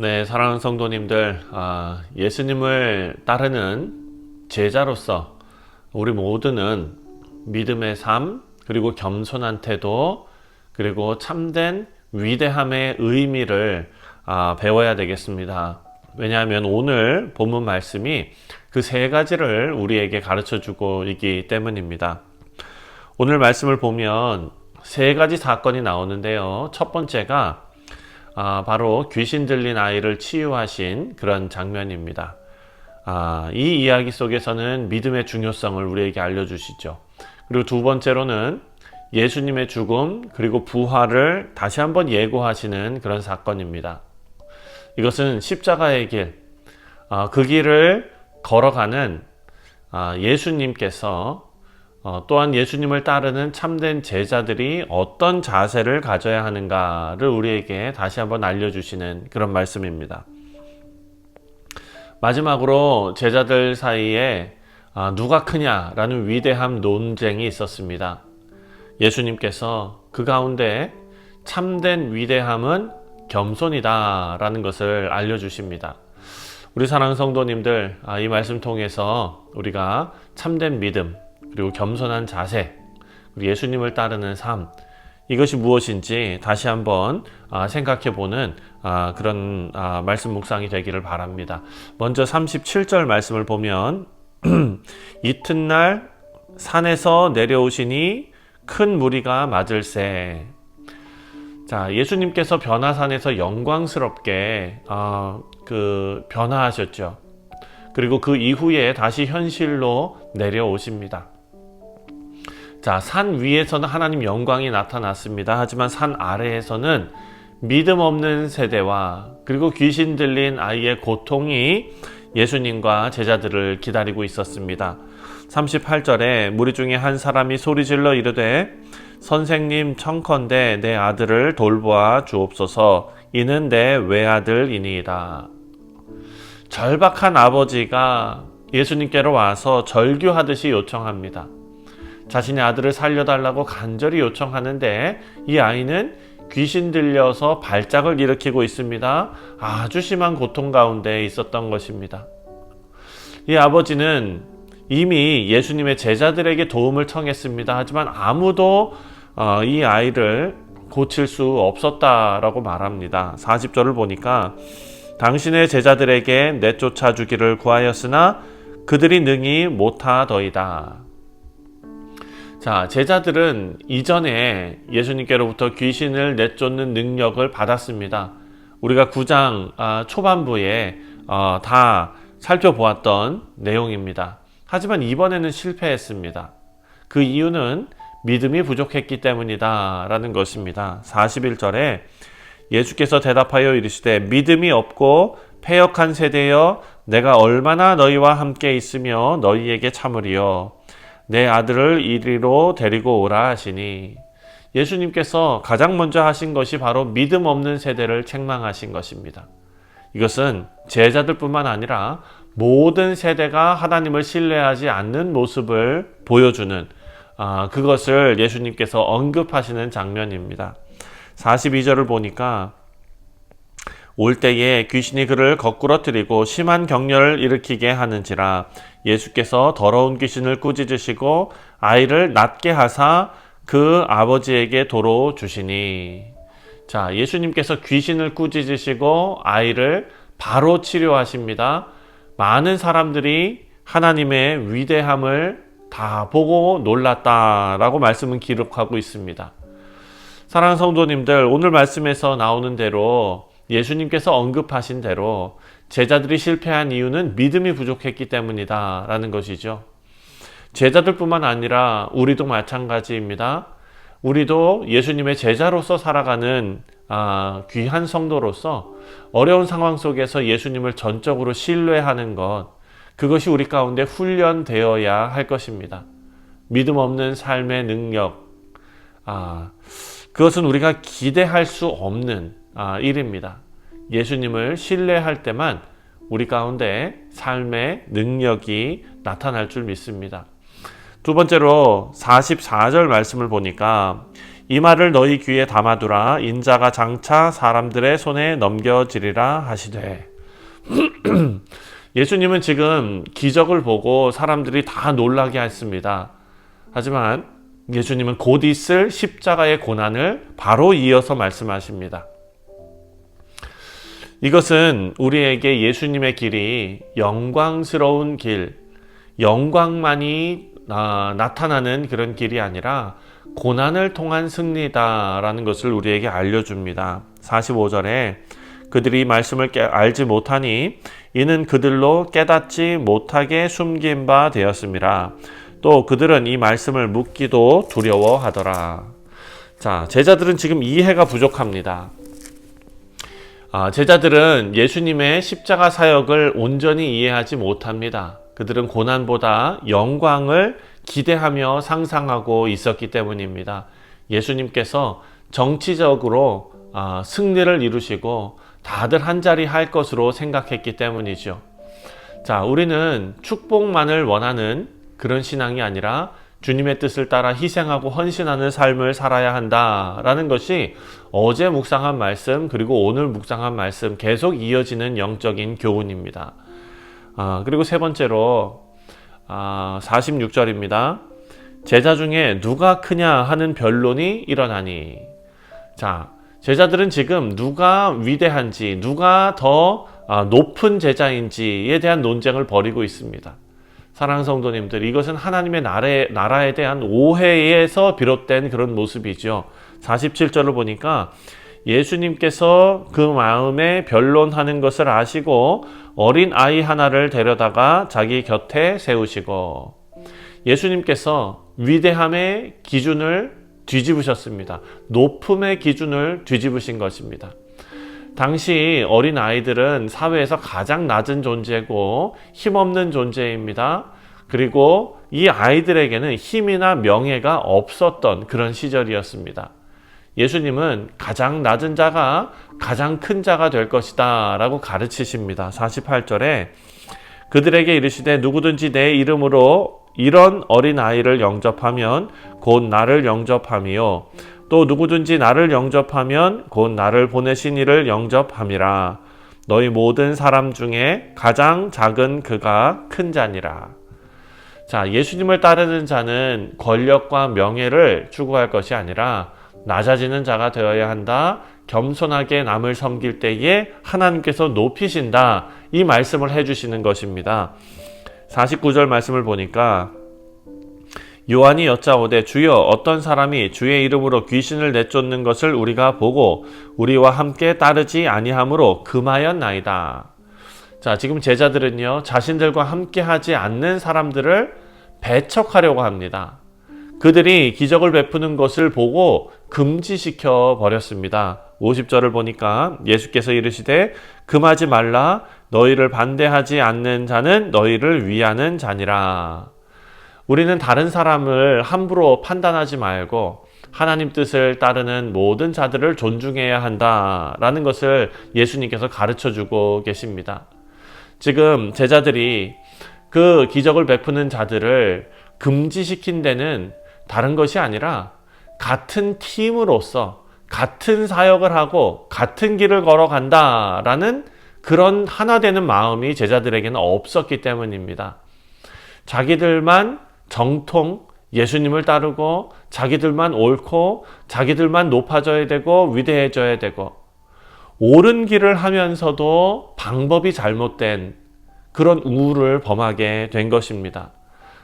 네, 사랑하는 성도님들, 아, 예수님을 따르는 제자로서 우리 모두는 믿음의 삶, 그리고 겸손한 태도, 그리고 참된 위대함의 의미를 아, 배워야 되겠습니다. 왜냐하면 오늘 본문 말씀이 그 세 가지를 우리에게 가르쳐 주고 있기 때문입니다. 오늘 말씀을 보면 세 가지 사건이 나오는데요. 첫 번째가 아, 바로 귀신 들린 아이를 치유하신 그런 장면입니다. 아, 이 이야기 속에서는 믿음의 중요성을 우리에게 알려주시죠. 그리고 두 번째로는 예수님의 죽음 그리고 부활을 다시 한번 예고하시는 그런 사건입니다. 이것은 십자가의 길, 아, 그 길을 걸어가는 아, 예수님께서 어, 또한 예수님을 따르는 참된 제자들이 어떤 자세를 가져야 하는가를 우리에게 다시 한번 알려주시는 그런 말씀입니다. 마지막으로 제자들 사이에 아, 누가 크냐라는 위대한 논쟁이 있었습니다. 예수님께서 그 가운데 참된 위대함은 겸손이다라는 것을 알려주십니다. 우리 사랑하는 성도님들, 아, 이 말씀 통해서 우리가 참된 믿음, 그리고 겸손한 자세, 그리고 예수님을 따르는 삶, 이것이 무엇인지 다시 한번 아, 생각해 보는 아, 그런 말씀 묵상이 되기를 바랍니다. 먼저 37절 말씀을 보면 이튿날 산에서 내려오시니 큰 무리가 맞을세. 자, 예수님께서 변화산에서 영광스럽게 어, 그 변화하셨죠. 그리고 그 이후에 다시 현실로 내려오십니다. 자, 산 위에서는 하나님 영광이 나타났습니다. 하지만 산 아래에서는 믿음 없는 세대와 그리고 귀신 들린 아이의 고통이 예수님과 제자들을 기다리고 있었습니다. 38절에 무리 중에 한 사람이 소리질러 이르되 선생님 청컨대 내 아들을 돌보아 주옵소서 이는 내 외아들이니이다. 절박한 아버지가 예수님께로 와서 절규하듯이 요청합니다. 자신의 아들을 살려달라고 간절히 요청하는데 이 아이는 귀신 들려서 발작을 일으키고 있습니다. 아주 심한 고통 가운데 있었던 것입니다. 이 아버지는 이미 예수님의 제자들에게 도움을 청했습니다. 하지만 아무도 어, 이 아이를 고칠 수 없었다라고 말합니다. 40절을 보니까 당신의 제자들에게 내쫓아 주기를 구하였으나 그들이 능히 못하더이다. 자, 제자들은 이전에 예수님께로부터 귀신을 내쫓는 능력을 받았습니다. 우리가 9장 아, 초반부에 어, 다 살펴보았던 내용입니다. 하지만 이번에는 실패했습니다. 그 이유는 믿음이 부족했기 때문이다. 라는 것입니다. 41절에 예수께서 대답하여 이르시되 믿음이 없고 패역한 세대여 내가 얼마나 너희와 함께 있으며 너희에게 참으리요. 내 아들을 이리로 데리고 오라 하시니 예수님께서 가장 먼저 하신 것이 바로 믿음 없는 세대를 책망하신 것입니다. 이것은 제자들뿐만 아니라 모든 세대가 하나님을 신뢰하지 않는 모습을 보여주는 아, 그것을 예수님께서 언급하시는 장면입니다. 42절을 보니까 올 때에 귀신이 그를 거꾸러뜨리고 심한 격려를 일으키게 하는지라 예수께서 더러운 귀신을 꾸짖으시고 아이를 낫게 하사 그 아버지에게 도로 주시니 자 예수님께서 귀신을 꾸짖으시고 아이를 바로 치료하십니다. 많은 사람들이 하나님의 위대함을 다 보고 놀랐다라고 말씀은 기록하고 있습니다. 사랑하는 성도님들, 오늘 말씀에서 나오는 대로 예수님께서 언급하신 대로 제자들이 실패한 이유는 믿음이 부족했기 때문이다. 라는 것이죠. 제자들뿐만 아니라 우리도 마찬가지입니다. 우리도 예수님의 제자로서 살아가는 아, 귀한 성도로서 어려운 상황 속에서 예수님을 전적으로 신뢰하는 것, 그것이 우리 가운데 훈련되어야 할 것입니다. 믿음 없는 삶의 능력, 아, 그것은 우리가 기대할 수 없는 아, 일입니다. 예수님을 신뢰할 때만 우리 가운데 삶의 능력이 나타날 줄 믿습니다. 두 번째로 44절 말씀을 보니까 이 말을 너희 귀에 담아두라 인자가 장차 사람들의 손에 넘겨지리라 하시되 예수님은 지금 기적을 보고 사람들이 다 놀라게 했습니다. 하지만 예수님은 곧 있을 십자가의 고난을 바로 이어서 말씀하십니다. 이것은 우리에게 예수님의 길이 영광스러운 길, 영광만이 아, 나타나는 그런 길이 아니라 고난을 통한 승리다라는 것을 우리에게 알려줍니다. 45절에 그들이 말씀을 깨, 알지 못하니 이는 그들로 깨닫지 못하게 숨긴 바 되었습니다. 또 그들은 이 말씀을 묻기도 두려워하더라. 자, 제자들은 지금 이해가 부족합니다. 아, 제자들은 예수님의 십자가 사역을 온전히 이해하지 못합니다. 그들은 고난보다 영광을 기대하며 상상하고 있었기 때문입니다. 예수님께서 정치적으로 아, 승리를 이루시고 다들 한 자리 할 것으로 생각했기 때문이죠. 자, 우리는 축복만을 원하는 그런 신앙이 아니라 주님의 뜻을 따라 희생하고 헌신하는 삶을 살아야 한다라는 것이 어제 묵상한 말씀 그리고 오늘 묵상한 말씀 계속 이어지는 영적인 교훈입니다. 아, 그리고 세 번째로 아, 46절입니다. 제자 중에 누가 크냐 하는 변론이 일어나니 자 제자들은 지금 누가 위대한지 누가 더 아, 높은 제자인지에 대한 논쟁을 벌이고 있습니다. 사랑하는 성도님들, 이것은 하나님의 나라에, 나라에 대한 오해에서 비롯된 그런 모습이죠. 47절을 보니까 예수님께서 그 마음에 변론하는 것을 아시고 어린 아이 하나를 데려다가 자기 곁에 세우시고 예수님께서 위대함의 기준을 뒤집으셨습니다. 높음의 기준을 뒤집으신 것입니다. 당시 어린 아이들은 사회에서 가장 낮은 존재고 힘없는 존재입니다. 그리고 이 아이들에게는 힘이나 명예가 없었던 그런 시절이었습니다. 예수님은 가장 낮은 자가 가장 큰 자가 될 것이다 라고 가르치십니다. 48절에 그들에게 이르시되 누구든지 내 이름으로 이런 어린 아이를 영접하면 곧 나를 영접함이요 또 누구든지 나를 영접하면 곧 나를 보내신 이를 영접함이라. 너희 모든 사람 중에 가장 작은 그가 큰 자니라. 자, 예수님을 따르는 자는 권력과 명예를 추구할 것이 아니라 낮아지는 자가 되어야 한다. 겸손하게 남을 섬길 때에 하나님께서 높이신다. 이 말씀을 해주시는 것입니다. 49절 말씀을 보니까 요한이 여짜오되 주여 어떤 사람이 주의 이름으로 귀신을 내쫓는 것을 우리가 보고 우리와 함께 따르지 아니하므로 금하였나이다. 자, 지금 제자들은요, 자신들과 함께 하지 않는 사람들을 배척하려고 합니다. 그들이 기적을 베푸는 것을 보고 금지시켜 버렸습니다. 50절을 보니까 예수께서 이르시되 금하지 말라 너희를 반대하지 않는 자는 너희를 위하는 자니라. 우리는 다른 사람을 함부로 판단하지 말고 하나님 뜻을 따르는 모든 자들을 존중해야 한다라는 것을 예수님께서 가르쳐 주고 계십니다. 지금 제자들이 그 기적을 베푸는 자들을 금지시킨 데는 다른 것이 아니라 같은 팀으로서 같은 사역을 하고 같은 길을 걸어간다라는 그런 하나 되는 마음이 제자들에게는 없었기 때문입니다. 자기들만 정통 예수님을 따르고 자기들만 옳고 자기들만 높아져야 되고 위대해져야 되고 옳은 길을 하면서도 방법이 잘못된 그런 우를 범하게 된 것입니다.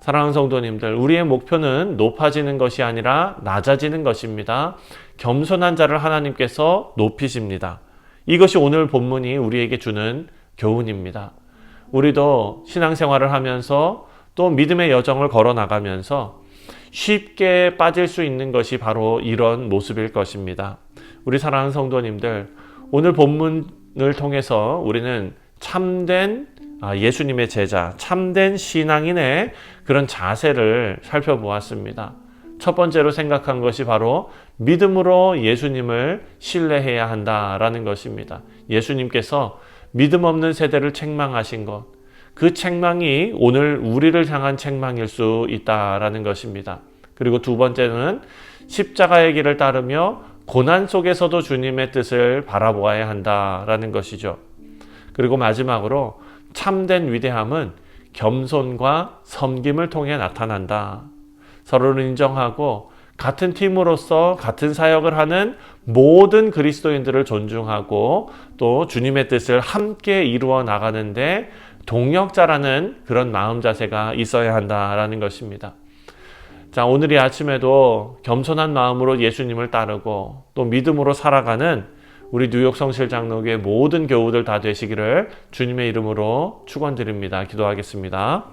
사랑하는 성도님들, 우리의 목표는 높아지는 것이 아니라 낮아지는 것입니다. 겸손한 자를 하나님께서 높이십니다. 이것이 오늘 본문이 우리에게 주는 교훈입니다. 우리도 신앙생활을 하면서 또 믿음의 여정을 걸어 나가면서 쉽게 빠질 수 있는 것이 바로 이런 모습일 것입니다. 우리 사랑하는 성도님들, 오늘 본문을 통해서 우리는 참된 아, 예수님의 제자, 참된 신앙인의 그런 자세를 살펴보았습니다. 첫 번째로 생각한 것이 바로 믿음으로 예수님을 신뢰해야 한다라는 것입니다. 예수님께서 믿음 없는 세대를 책망하신 것, 그 책망이 오늘 우리를 향한 책망일 수 있다라는 것입니다. 그리고 두 번째는 십자가의 길을 따르며 고난 속에서도 주님의 뜻을 바라보아야 한다라는 것이죠. 그리고 마지막으로 참된 위대함은 겸손과 섬김을 통해 나타난다. 서로를 인정하고 같은 팀으로서 같은 사역을 하는 모든 그리스도인들을 존중하고 또 주님의 뜻을 함께 이루어 나가는데 동역자라는 그런 마음 자세가 있어야 한다라는 것입니다. 자, 오늘 이 아침에도 겸손한 마음으로 예수님을 따르고 또 믿음으로 살아가는 우리 뉴욕 성실 장로교의 모든 교우들 다 되시기를 주님의 이름으로 축원드립니다. 기도하겠습니다.